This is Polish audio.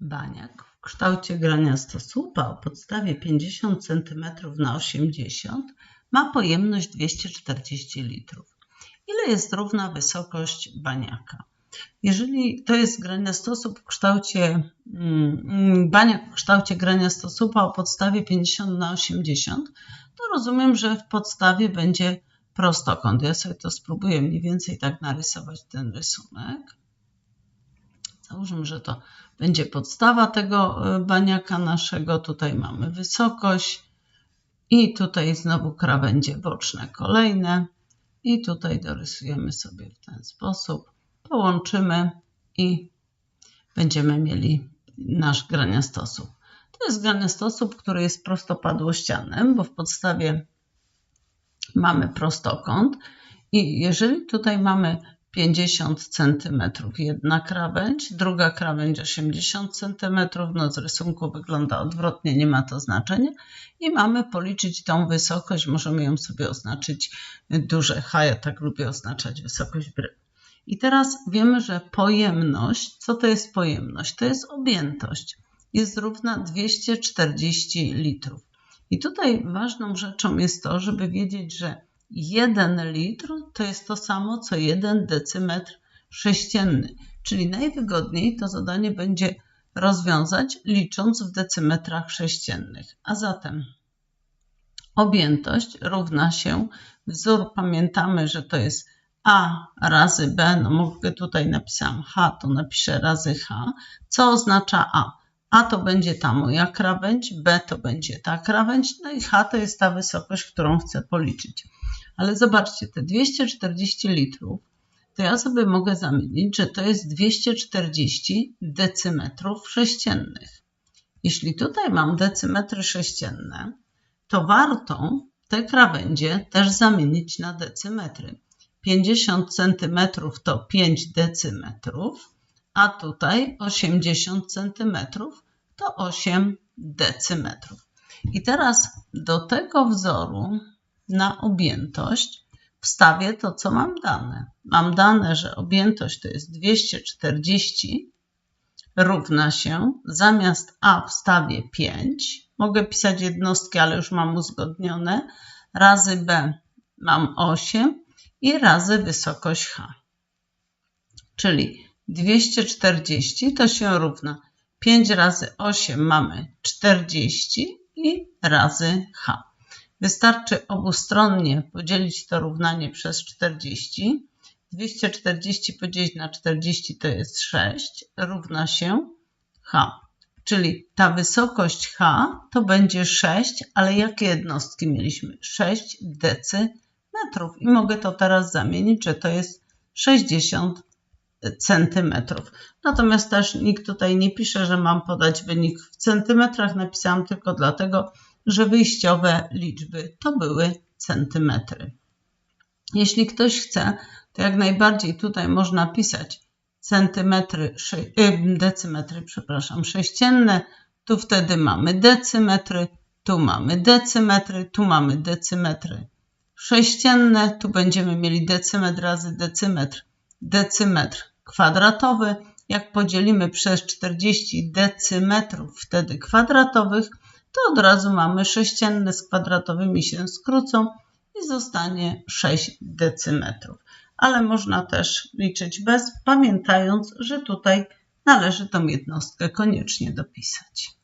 Baniak w kształcie graniasto słupa o podstawie 50 cm na 80 ma pojemność 240 litrów. Ile jest równa wysokość baniaka? Jeżeli to jest graniastosłup w kształcie, mm, baniak w kształcie graniastosłupa o podstawie 50 na 80, to rozumiem, że w podstawie będzie prostokąt. Ja sobie to spróbuję mniej więcej tak narysować ten rysunek. Załóżmy, że to będzie podstawa tego e, baniaka naszego. Tutaj mamy wysokość i tutaj znowu krawędzie boczne kolejne. I tutaj dorysujemy sobie w ten sposób. Połączymy i będziemy mieli nasz graniastosłup. To jest graniastosłup, który jest prostopadłościanem, bo w podstawie mamy prostokąt i jeżeli tutaj mamy 50 cm jedna krawędź, druga krawędź 80 cm, no z rysunku wygląda odwrotnie, nie ma to znaczenia i mamy policzyć tą wysokość, możemy ją sobie oznaczyć duże H, ja tak lubię oznaczać wysokość bryły. I teraz wiemy, że pojemność, co to jest pojemność? To jest objętość, jest równa 240 litrów. I tutaj ważną rzeczą jest to, żeby wiedzieć, że 1 litr to jest to samo co 1 decymetr sześcienny. Czyli najwygodniej to zadanie będzie rozwiązać licząc w decymetrach sześciennych. A zatem objętość równa się wzór, pamiętamy, że to jest A razy B, no mogę tutaj napisałam H, to napiszę razy H, co oznacza A? A to będzie ta moja krawędź, B to będzie ta krawędź, no i H to jest ta wysokość, którą chcę policzyć. Ale zobaczcie, te 240 litrów, to ja sobie mogę zamienić, że to jest 240 decymetrów sześciennych. Jeśli tutaj mam decymetry sześcienne, to warto te krawędzie też zamienić na decymetry. 50 cm to 5 decymetrów, a tutaj 80 cm to 8 decymetrów. I teraz do tego wzoru na objętość wstawię to, co mam dane. Mam dane, że objętość to jest 240 równa się, zamiast A wstawię 5, mogę pisać jednostki, ale już mam uzgodnione, razy B mam 8 i razy wysokość H. Czyli 240 to się równa 5 razy 8 mamy 40 i razy H. Wystarczy obustronnie podzielić to równanie przez 40. 240 podzielić na 40 to jest 6, równa się H. Czyli ta wysokość H to będzie 6, ale jakie jednostki mieliśmy? 6 decymetrów. I mogę to teraz zamienić, że to jest 60 centymetrów. Natomiast też nikt tutaj nie pisze, że mam podać wynik w centymetrach. Napisałam tylko dlatego, wyjściowe liczby to były centymetry. Jeśli ktoś chce, to jak najbardziej tutaj można pisać centymetry, y, decymetry, przepraszam, sześcienne, tu wtedy mamy decymetry, tu mamy decymetry, tu mamy decymetry sześcienne, tu będziemy mieli decymetr razy decymetr, decymetr kwadratowy. Jak podzielimy przez 40 decymetrów wtedy kwadratowych, to od razu mamy sześcienne z kwadratowymi się skrócą i zostanie 6 decymetrów. Ale można też liczyć bez, pamiętając, że tutaj należy tą jednostkę koniecznie dopisać.